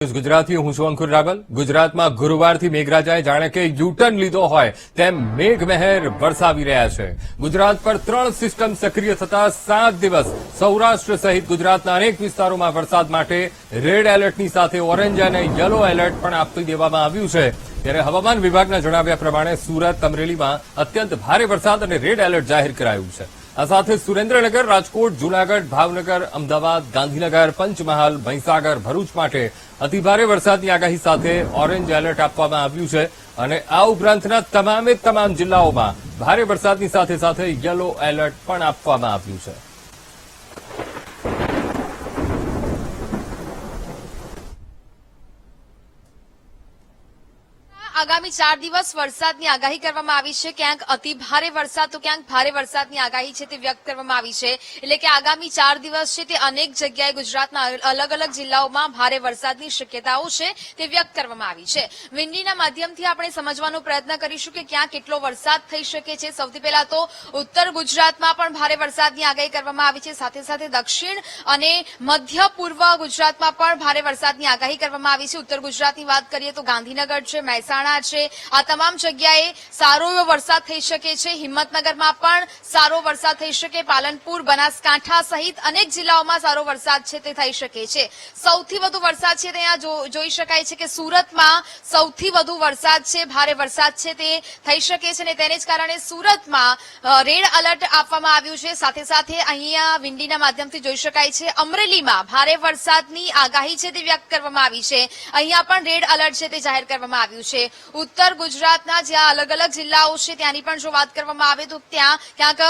ગુજરાતી હું છું અંકુર રાવલ. ગુજરાતમાં ગુરુવારથી મેઘરાજાએ જાણે કે યુટર્ન લીધો હોય તેમ મેઘમહેર વરસાવી રહ્યા છે. ગુજરાત પર ત્રણ સિસ્ટમ સક્રિય થતા સાત દિવસ સૌરાષ્ટ્ર સહિત ગુજરાતના અનેક વિસ્તારોમાં વરસાદ માટે રેડ એલર્ટની સાથે ઓરેન્જ અને યલો એલર્ટ પણ આપી દેવામાં આવ્યું છે. ત્યારે હવામાન વિભાગના જણાવ્યા પ્રમાણે સુરત, અમરેલીમાં અત્યંત ભારે વરસાદ અને રેડ એલર્ટ જાહેર કરાયું છે. આ સાથે સુરેન્દ્રનગર, રાજકોટ, જૂનાગઢ, ભાવનગર, અમદાવાદ, ગાંધીનગર, પંચમહાલ, મહીસાગર, ભરૂચ માટે અતિભારે વરસાદની આગાહી સાથે ઓરેન્જ એલર્ટ આપવામાં આવ્યું છે અને આ ઉપરાંતના તમામે તમામ જિલ્લાઓમાં ભારે વરસાદની સાથે સાથે યલો એલર્ટ પણ આપવામાં આવ્યું છે. આગામી ચાર દિવસ વરસાદની આગાહી કરવામાં આવી છે. ક્યાંક અતિ ભારે વરસાદ, તો ક્યાંક ભારે વરસાદની આગાહી છે તે વ્યક્ત કરવામાં આવી છે. એટલે કે આગામી ચાર દિવસ છે તે અનેક જગ્યાએ ગુજરાતના અલગ અલગ જિલ્લાઓમાં ભારે વરસાદની શક્યતાઓ છે તે વ્યક્ત કરવામાં આવી છે. વિંડીના માધ્યમથી આપણે સમજવાનો પ્રયત્ન કરીશું કે ક્યાં કેટલો વરસાદ થઈ શકે છે. સૌથી પહેલા તો ઉત્તર ગુજરાતમાં પણ ભારે વરસાદની આગાહી કરવામાં આવી છે. સાથે સાથે દક્ષિણ અને મધ્ય પૂર્વ ગુજરાતમાં પણ ભારે વરસાદની આગાહી કરવામાં આવી છે. ઉત્તર ગુજરાતની વાત કરીએ તો ગાંધીનગર છે, મહેસાણા છે. આ તમામ જગ્યાએ સારો એવો વરસાદ થઈ શકે છે. હિંમતનગરમાં પણ સારો વરસાદ થઈ શકે. પાલનપુર, બનાસકાંઠા સહિત અનેક જિલ્લાઓમાં સારો વરસાદ છે તે થઈ શકે છે. સૌથી વધુ વરસાદ છે તે જોઈ શકાય છે કે સુરતમાં સૌથી વધુ વરસાદ છે, ભારે વરસાદ છે તે થઈ શકે છે અને તેને જ કારણે સુરતમાં રેડ એલર્ટ આપવામાં આવ્યું છે. સાથે સાથે અહીંયા વિંડીના માધ્યમથી જોઈ શકાય છે, અમરેલીમાં ભારે વરસાદની આગાહી છે તે વ્યક્ત કરવામાં આવી છે. અહીંયા પણ રેડ એલર્ટ છે તે જાહેર કરવામાં આવ્યું છે. ઉત્તર ગુજરાતના જ્યાં અલગ અલગ જિલ્લાઓ છે, ત્યાંની પણ જો વાત કરવામાં આવે તો ત્યાં ક્યાંક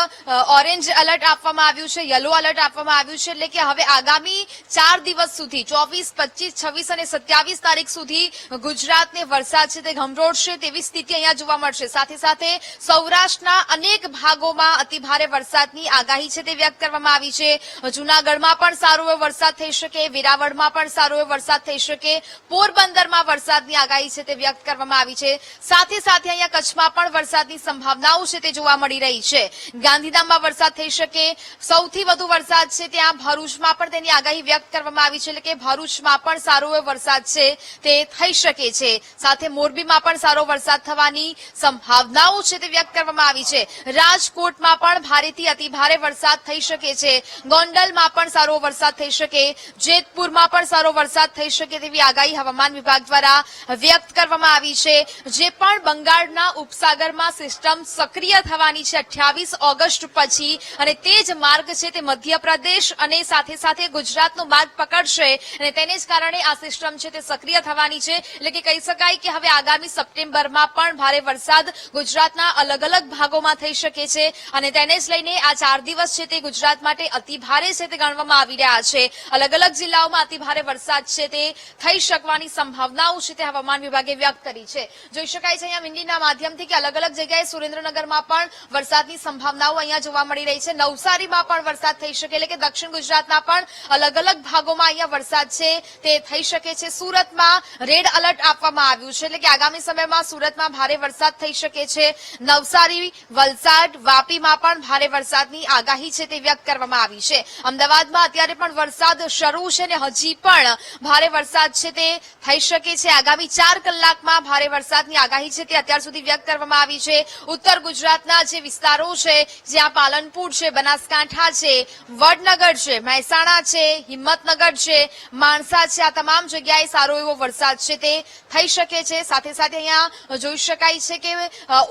ઓરેન્જ એલર્ટ આપવામાં આવ્યું છે, યલો એલર્ટ આપવામાં આવ્યું છે, એટલે કે હવે આગામી ચાર દિવસ સુધી, ચોવીસ, પચીસ, છવ્વીસ અને સત્યાવીસ તારીખ સુધી ગુજરાતને વરસાદ છે તે ગમરોડશે તેવી સ્થિતિ અહીંયા જોવા મળશે. સાથે સાથે સૌરાષ્ટ્રના અનેક ભાગોમાં અતિભારે વરસાદની આગાહી છે તે વ્યક્ત કરવામાં આવી છે. જૂનાગઢમાં પણ સારો એવો વરસાદ થઈ શકે, વેરાવળમાં પણ સારો એવો વરસાદ થઈ શકે, પોરબંદરમાં વરસાદની આગાહી છે તે વ્યક્ત કરવામાં આવી છે. સાથે સાથે અહીંયા કચ્છમાં પણ વરસાદની સંભાવનાઓ છે તે જોવા મળી રહી છે. ગાંધીધામમાં વરસાદ થઈ શકે. સૌથી વધુ વરસાદ છે ત્યાં ભરૂચમાં પણ તેની આગાહી વ્યક્ત કરવામાં આવી છે એટલે કે ભરૂચમાં પણ સારો વરસાદ છે તે થઈ શકે છે. સાથે મોરબીમાં પણ સારો વરસાદ થવાની સંભાવનાઓ છે તે વ્યક્ત કરવામાં આવી છે. રાજકોટમાં પણ ભારેથી અતિ ભારે વરસાદ થઈ શકે છે. ગોંડલમાં પણ સારો વરસાદ થઈ શકે. જેતપુરમાં પણ સારો વરસાદ થઈ શકે તેવી આગાહી હવામાન વિભાગ દ્વારા વ્યક્ત કરવામાં આવી છે. જે પણ બંગાળના ઉપસાગરમાં સિસ્ટમ સક્રિય થવાની છે અઠ્યાવીસ ઓગસ્ટ પછી. અને તે જ માર્ગ છે, તે મધ્યપ્રદેશ અને સાથે સાથે ગુજરાતનો માર્ગ પકડશે. અને તેને જ કારણે આ સિસ્ટમ છે, તે સક્રિય થવાની છે. એટલે કે કહી શકાય કે હવે આગામી સપ્ટેમ્બરમાં પણ ભારે વરસાદ ગુજરાતના અલગ અલગ ભાગોમાં થઈ શકે છે. અને તેને જ લઈને આ ચાર દિવસ છે, તે ગુજરાત માટે અતિ ભારે છે, તે ગણવામાં આવી રહ્યા છે. અલગ અલગ જિલ્લાઓમાં અતિ ભારે વરસાદ છે, તે થઈ શકવાની સંભાવનાઓ છે, તે હવામાન વિભાગે વ્યક્ત કરી છે. જોઈ શકાય છે અહીંયા વિંડીના માધ્યમથી કે અલગ અલગ જગ્યાએ સુરેન્દ્રનગરમાં પણ વરસાદની સંભાવનાઓ અહીંયા જોવા મળી રહી છે. નવસારીમાં પણ વરસાદ થઈ શકે એટલે કે દક્ષિણ ગુજરાતના પણ અલગ અલગ ભાગોમાં અહીંયા વરસાદ છે તે થઈ શકે છે. સુરતમાં રેડ એલર્ટ આપવામાં આવ્યું છે એટલે કે આગામી સમયમાં સુરતમાં ભારે વરસાદ થઈ શકે છે. નવસારી, વલસાડ, વાપીમાં પણ ભારે વરસાદની આગાહી છે તે વ્યક્ત કરવામાં આવી છે. અમદાવાદમાં અત્યારે પણ વરસાદ શરૂ છે અને હજી પણ ભારે વરસાદ છે તે થઈ શકે છે. આગામી ચાર કલાકમાં ભારે વરસાદની આગાહી છે તે અત્યાર સુધી વ્યક્ત કરવામાં આવી છે. ઉત્તર ગુજરાતના જે વિસ્તારો છે, જ્યાં પાલનપુર છે, બનાસકાંઠા છે, વડનગર છે, મહેસાણા છે, હિંમતનગર છે, માણસા છે, આ તમામ જગ્યાએ સારો એવો વરસાદ છે તે થઈ શકે છે. સાથે સાથે અહીંયા જોઈ શકાય છે કે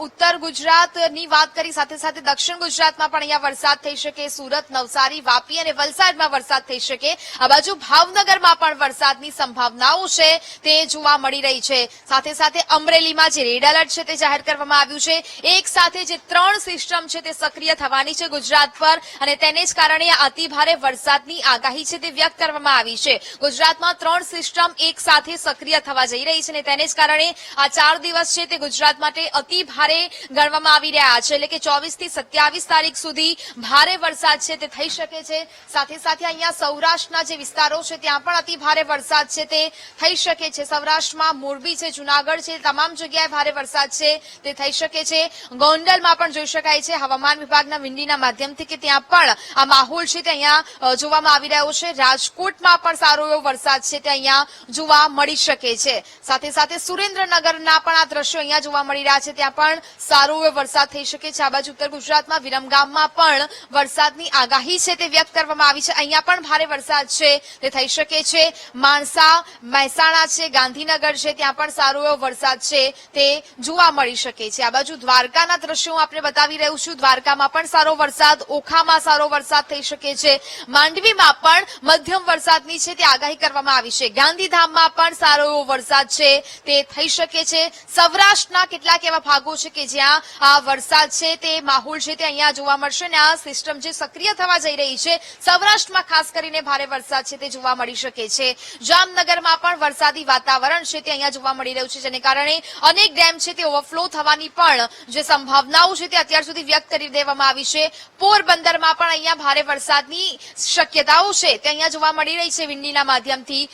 ઉત્તર ગુજરાતની વાત કરી, સાથે સાથે દક્ષિણ ગુજરાતમાં પણ અહીંયા વરસાદ થઈ શકે, સુરત, નવસારી, વાપી અને વલસાડમાં વરસાદ થઈ શકે. આ બાજુ ભાવનગરમાં પણ વરસાદની સંભાવનાઓ છે તે જોવા મળી રહી છે. સાથે સાથે અમરેલીમાં જે રેડ એલર્ટ છે તે જાહેર કરવામાં આવ્યું છે. એક સાથે જે ત્રણ સિસ્ટમ છે તે સક્રિય થવાની છે ગુજરાત પર અને તેને જ કારણે અતિ ભારે વરસાદની આગાહી છે તે વ્યક્ત કરવામાં આવી છે. ગુજરાતમાં ત્રણ સિસ્ટમ એક સાથે સક્રિય થવા જઈ રહી છે અને તેને જ કારણે આ ચાર દિવસ છે તે ગુજરાત માટે અતિ ભારે ગણવામાં આવી રહ્યા છે. એટલે કે ચોવીસથી સત્યાવીસ તારીખ સુધી ભારે વરસાદ છે તે થઈ શકે છે. સાથે સાથે અહીંયા સૌરાષ્ટ્રના જે વિસ્તારો છે ત્યાં પણ અતિ ભારે વરસાદ છે તે થઈ શકે છે. સૌરાષ્ટ્રમાં મોરબી છે, જુનાગઢ છે છે. તમામ જગ્યાએ ભારે વરસાદ છે. તે થઈ શકે છે. ગોંડલમાં પણ જોઈ શકાય છે. હવામાન વિભાગના વિંડીના માધ્યમથી કે ત્યાં પણ આ માહોલ છે તે અહીંયા જોવામાં આવી રહ્યો છે. રાજકોટમાં પણ સારો એવો વરસાદ છે તે અહીંયા જોવા મળી શકે છે. સાથે સાથે સુરેન્દ્રનગરના પણ આ દ્રશ્યો અહીંયા જોવા મળી રહ્યા છે. ત્યાં પણ સારો એવો વરસાદ થઈ શકે છે. આ બાજુ ઉત્તર ગુજરાતમાં વિરમગામમાં પણ વરસાદની આગાહી છે તે વ્યક્ત કરવામાં આવી છે. અહીંયા પણ ભારે વરસાદ છે. તે થઈ શકે છે. માણસા, મહેસાણા છે, ગાંધીનગર છે. ત્યાં પણ સારો એવો વરસાદ છે તે જોવા મળી શકે છે. આ બાજુ દ્વારકાના દ્રશ્યો હું આપણે બતાવી રહ્યું છું. દ્વારકામાં પણ સારો વરસાદ, ઓખામાં સારો વરસાદ થઈ શકે છે. માંડવીમાં પણ મધ્યમ વરસાદની છે તે આગાહી કરવામાં આવી છે. ગાંધીધામમાં પણ સારો એવો વરસાદ છે તે થઈ શકે છે. સૌરાષ્ટ્રના કેટલાક એવા ભાગો છે કે જ્યાં આ વરસાદ છે તે માહોલ છે તે અહીંયા જોવા મળશે અને આ સિસ્ટમ જે સક્રિય થવા જઈ રહી છે, સૌરાષ્ટ્રમાં ખાસ કરીને ભારે વરસાદ છે તે જોવા મળી શકે છે. જામનગરમાં પણ વરસાદી વાતાવરણ છે તે અહીંયા જોવા મળી રહ્યું છે, જેને કારણે અનેક ડેમ છે તે ઓવરફ્લો થવાની પણ જે સંભાવનાઓ છે તે અત્યાર સુધી વ્યક્ત કરી દેવામાં આવી છે. પોરબંદરમાં પણ અહીંયા ભારે વરસાદની શક્યતાઓ છે. તે અહીંયા જોવા મળી રહી છે વિંડીના માધ્યમથી.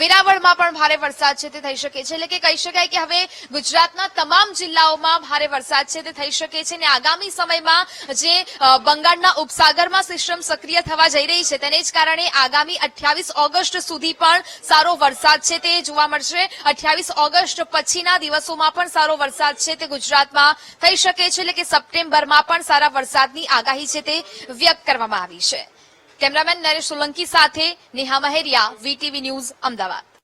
વેરાવળમાં પણ ભારે વરસાદ છે તે થઈ શકે છે. એટલે કે કહી શકાય કે હવે ગુજરાતના તમામ જિલ્લાઓમાં ભારે વરસાદ છે તે થઈ શકે છે અને આગામી સમયમાં જે બંગાળના ઉપસાગરમાં સિસ્ટમ સક્રિય થવા જઈ રહી છે તેને જ કારણે આગામી અઠ્યાવીસ ઓગસ્ટ સુધી પણ સારો વરસાદ છે તે જોવા મળશે. અઠ્યાવીસ ઓગસ્ટ પછીના દિવસોમાં પણ સારો વરસાદ છે તે ગુજરાતમાં થઈ શકે છે, એટલે કે સપ્ટેમ્બરમાં પણ સારા વરસાદની આગાહી છે તે વ્યક્ત કરવામાં આવી છે. કેમેરામેન નરેશ સોલંકી સાથે નેહા મહેરિયા, વીટીવી ન્યૂઝ, અમદાવાદ.